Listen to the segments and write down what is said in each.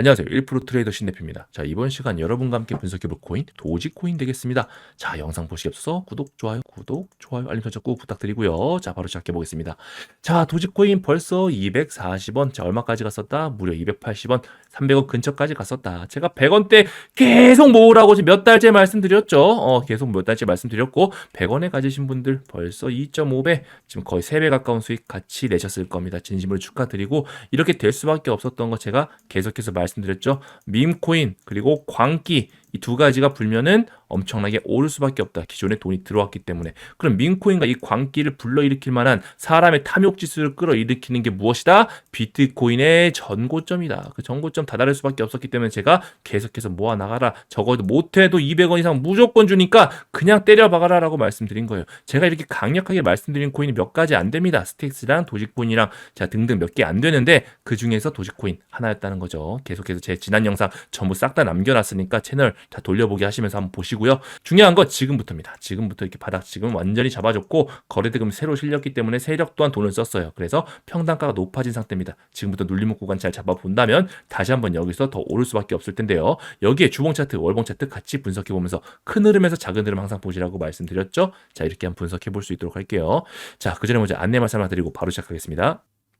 안녕하세요. 1% 트레이더 신대표입니다. 자, 이번 시간 여러분과 함께 분석해볼 코인, 도지코인 되겠습니다. 자, 영상 보시기 앞서서 구독, 좋아요, 구독, 좋아요, 알림 설정 꼭 부탁드리고요. 자, 바로 시작해보겠습니다. 자, 도지코인 벌써 240원, 자, 얼마까지 갔었다? 무려 280원, 300원 근처까지 갔었다. 제가 100원대 계속 모으라고 몇 달째 말씀드렸죠. 어, 계속 몇 달째 말씀드렸고, 100원에 가지신 분들 벌써 2.5배, 지금 거의 3배 가까운 수익 같이 내셨을 겁니다. 진심으로 축하드리고, 이렇게 될 수밖에 없었던 거 제가 계속해서 말씀드렸 죠. 밈코인, 그리고 광기, 이 두 가지가 불면은 엄청나게 오를 수밖에 없다. 기존에 돈이 들어왔기 때문에. 그럼 민코인과 이 광기를 불러일으킬 만한 사람의 탐욕 지수를 끌어일으키는 게 무엇이다? 비트코인의 전고점이다. 그 전고점 다다를 수밖에 없었기 때문에 제가 계속해서 모아 나가라. 적어도 못해도 200원 이상 무조건 주니까 그냥 때려 박아라라고 말씀드린 거예요. 제가 이렇게 강력하게 말씀드린 코인이 몇 가지 안 됩니다. 스택스랑 도지코인이랑 자 등등 몇 개 안 되는데 그 중에서 도지코인 하나였다는 거죠. 계속해서 제 지난 영상 전부 싹 다 남겨놨으니까 채널 다 돌려보기 하시면서 한번 보시고요. 중요한 건 지금부터입니다. 지금부터 이렇게 바닥 지금 완전히 잡아줬고 거래대금 새로 실렸기 때문에 세력 또한 돈을 썼어요. 그래서 평단가가 높아진 상태입니다. 지금부터 눌림목 구간 잘 잡아본다면 다시 한번 여기서 더 오를 수밖에 없을 텐데요. 여기에 주봉 차트, 월봉 차트 같이 분석해 보면서 큰 흐름에서 작은 흐름 항상 보시라고 말씀드렸죠. 자 이렇게 한번 분석해 볼 수 있도록 할게요. 자 그전에 먼저 안내 말씀 하나 드리고 바로 시작하겠습니다.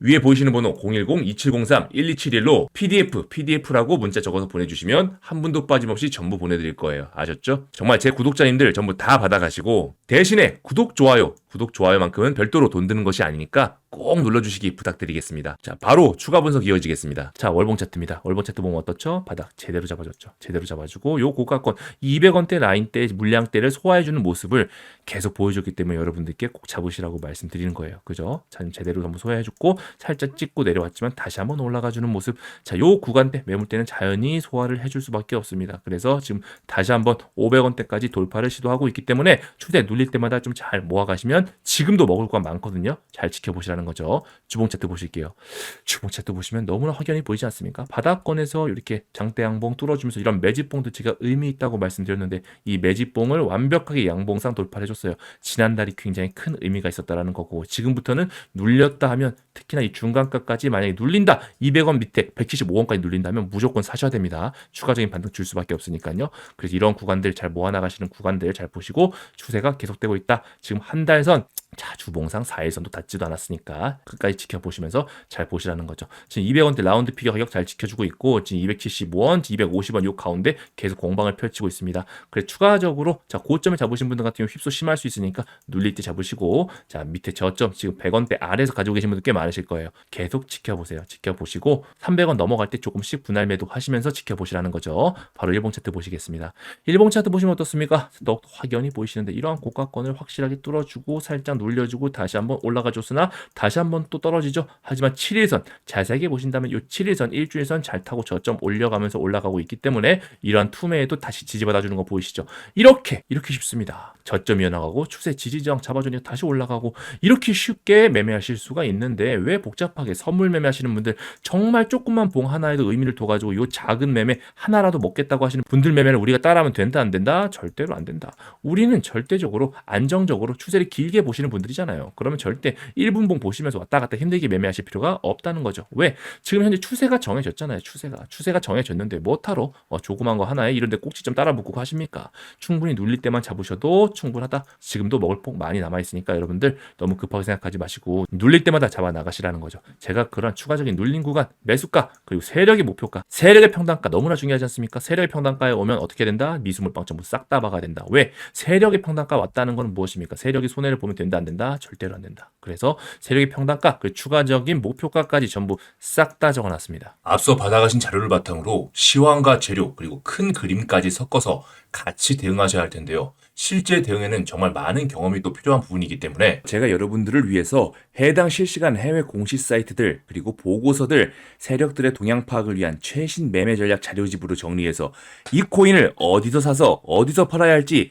위에 보이시는 번호 010-2703-1271로 PDF, PDF라고 문자 적어서 보내주시면 한 분도 빠짐없이 전부 보내드릴 거예요. 아셨죠? 정말 제 구독자님들 전부 다 받아가시고 대신에 구독, 좋아요, 구독, 좋아요만큼은 별도로 돈 드는 것이 아니니까 꼭 눌러주시기 부탁드리겠습니다. 자, 바로 추가 분석 이어지겠습니다. 자, 월봉 차트입니다. 월봉 차트 보면 어떻죠? 바닥 제대로 잡아줬죠. 제대로 잡아주고 요 고가권 200원대 라인대 물량대를 소화해주는 모습을 계속 보여줬기 때문에 여러분들께 꼭 잡으시라고 말씀드리는 거예요. 그죠? 자, 제대로 한번 소화해줬고 살짝 찍고 내려왔지만 다시 한번 올라가주는 모습. 자, 요 구간대 매물대는 자연히 소화를 해줄 수밖에 없습니다. 그래서 지금 다시 한번 500원대까지 돌파를 시도하고 있기 때문에 추세 눌릴 때마다 좀 잘 모아가시면 지금도 먹을 거 많거든요. 잘 지켜보시라는 거죠. 주봉 차트 보실게요. 주봉 차트 보시면 너무나 확연히 보이지 않습니까? 바닥권에서 이렇게 장대 양봉 뚫어주면서 이런 매집봉도 제가 의미 있다고 말씀드렸는데 이 매집봉을 완벽하게 양봉상 돌파를 해줬 어요. 지난달이 굉장히 큰 의미가 있었다라는 거고 지금부터는 눌렸다 하면 특히나 이 중간가까지 만약에 눌린다 200원 밑에 175원까지 눌린다면 무조건 사셔야 됩니다. 추가적인 반등 줄 수밖에 없으니까요. 그래서 이런 구간들 잘 모아나가시는 구간들 잘 보시고 추세가 계속되고 있다. 지금 한 달선 자, 주봉상 4일선도 닿지도 않았으니까 끝까지 지켜보시면서 잘 보시라는 거죠. 지금 200원대 라운드 피겨 가격 잘 지켜주고 있고 지금 275원, 250원 요 가운데 계속 공방을 펼치고 있습니다. 그래 추가적으로 자 고점을 잡으신 분들 같은 경우 휩소 심할 수 있으니까 눌릴 때 잡으시고 자 밑에 저점 지금 100원대 아래에서 가지고 계신 분들 꽤 많으실 거예요. 계속 지켜보세요. 지켜보시고 300원 넘어갈 때 조금씩 분할 매도 하시면서 지켜보시라는 거죠. 바로 일봉 차트 보시겠습니다. 일봉 차트 보시면 어떻습니까? 더욱 확연히 보이시는데 이러한 고가권을 확실하게 뚫어주고 살짝 눌 려주고 다시 한번 올라가 줬으나 다시 한번 또 떨어지죠. 하지만 7일선 자세하게 보신다면 이 7일선 일주일선 잘 타고 저점 올려가면서 올라가고 있기 때문에 이러한 투매에도 다시 지지받아 주는 거 보이시죠? 이렇게 이렇게 쉽습니다. 저점 이어나가고 추세 지지저항 잡아주니 다시 올라가고 이렇게 쉽게 매매하실 수가 있는데 왜 복잡하게 선물 매매하시는 분들 정말 조금만 봉 하나에도 의미를 둬가지고 이 작은 매매 하나라도 먹겠다고 하시는 분들 매매를 우리가 따라하면 된다 안 된다 절대로 안 된다. 우리는 절대적으로 안정적으로 추세를 길게 보시는 분들 이잖아요. 그러면 절대 1분봉 보시면서 왔다 갔다 힘들게 매매하실 필요가 없다는 거죠. 왜? 지금 현재 추세가 정해졌잖아요. 추세가 추세가 정해졌는데 뭐타로 어, 조그만 거 하나에 이런데 꼭지점 따라 묶고 하십니까? 충분히 눌릴 때만 잡으셔도 충분하다. 지금도 먹을 폭 많이 남아 있으니까 여러분들 너무 급하게 생각하지 마시고 눌릴 때마다 잡아 나가시라는 거죠. 제가 그런 추가적인 눌린 구간, 매수가 그리고 세력의 목표가, 세력의 평단가 너무나 중요하지 않습니까? 세력의 평단가에 오면 어떻게 된다? 미수물빵 전부 싹다 박아야 된다. 왜? 세력의 평단가 왔다는 건 무엇입니까? 세력이 손해를 보면 된다 안 된다? 절대로 안 된다. 그래서 세력의 평단가, 그 추가적인 목표가까지 전부 싹 다 적어놨습니다. 앞서 받아가신 자료를 바탕으로 시황과 재료 그리고 큰 그림까지 섞어서 같이 대응하셔야 할 텐데요. 실제 대응에는 정말 많은 경험이 또 필요한 부분이기 때문에 제가 여러분들을 위해서 해당 실시간 해외 공시 사이트들 그리고 보고서들 세력들의 동향 파악을 위한 최신 매매 전략 자료집으로 정리해서 이 코인을 어디서 사서 어디서 팔아야 할지